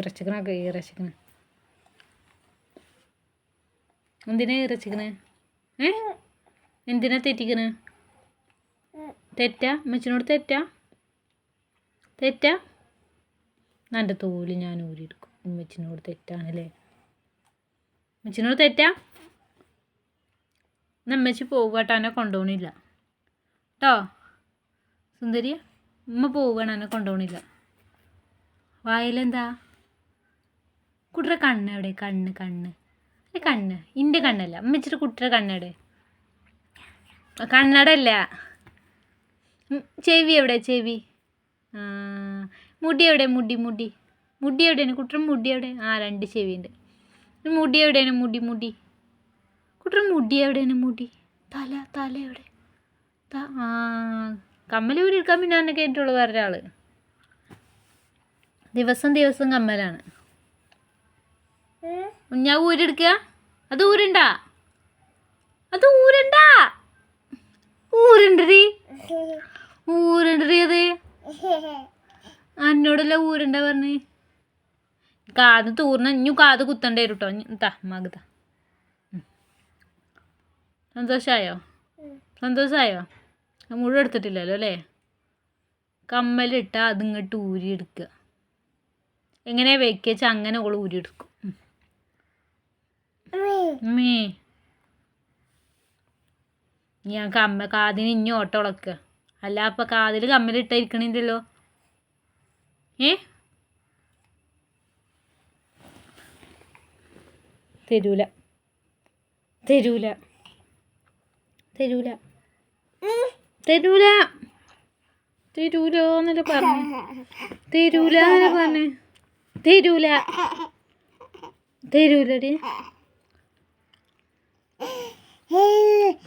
ഇറച്ചിക്കണൊക്കെ ഇറച്ചിക്കണ. എന്തിനാ ഇറച്ചിക്കണ? എന്തിനാ തെറ്റിക്കണ? തെറ്റാ? അമ്മച്ചിനോട് തെറ്റാ? തെറ്റാ? എന്റെ തോൽ ഞാൻ ഊരിയെടുക്കും. ഉമ്മച്ചിനോട് തെറ്റാണല്ലേ? ഉമ്മച്ചിനോട് തെറ്റാ? നമ്മച്ചി പോവാട്ടാനെ കൊണ്ടുപോകണില്ല കേട്ടോ സുന്ദരിയ ഉമ്മ പോവുകയാണ് കൊണ്ടുപോകണില്ല വായിലെന്താ? കുട്ടിയുടെ കണ്ണ് എവിടെ? കണ്ണ് കണ്ണ്. കണ്ണ്. ഇന്റെ കണ്ണല്ല. അമ്മച്ചിട്ട് കുട്ടിയുടെ കണ്ണെവിടെ കണ്ണടല്ല. ചെവി എവിടെ? ചെവി. മുടി എവിടെ? മുടി മുടി. മുടി എവിടെയാണ്? കുട്ടിയുടെ മുടി എവിടെ? ആ രണ്ട് ചെവിയുണ്ട്. മുടി എവിടെയാണ്? മുടി മുടി. കുട്ടിയുടെ മുടി എവിടെയാണ്? മുടി. തല തല എവിടെ? ആ കമ്മൽ ഊരിയെടുക്കാൻ പിന്നെ എന്നെ കേട്ടുള്ളൂ വേറൊരാൾ ദിവസം ദിവസം കമ്മലാണ്. ഞാൻ ഊരെടുക്കുക അത് ഊരണ്ട. അത് ഊരണ്ട. ഊരണ്ടടി. ഊരണ്ടടി അത്. എന്നോടല്ല ഊരണ്ട പറഞ്ഞ്. കാത് തൂർന്ന ഇഞ്ഞു കാത് കുത്തണ്ടേ കേട്ടോ താ മകത സന്തോഷമായോ സന്തോഷമായോ മുഴുവൻ എടുത്തിട്ടില്ലല്ലോ അല്ലേ? കമ്മലിട്ട അതിങ്ങോട്ട് ഊരിയെടുക്കുക എങ്ങനെയാ വെക്കുക വെച്ചാൽ അങ്ങനെ ഓൾ ഊരിയെടുക്കും. ഉമ്മേ. ഞാൻ കമ്മ കാതിന് ഇഞ്ഞു ഓട്ടം ഉളക്കുക അല്ല അപ്പം കാതിൽ കമ്മലിട്ടിരിക്കണില്ലല്ലോ ഏ? തരൂല. തരൂല. തരൂല. തരൂല. തരൂലോ എന്നല്ലേ പറഞ്ഞു? തരൂല പറഞ്ഞു? തരൂല. തരൂലടി. He,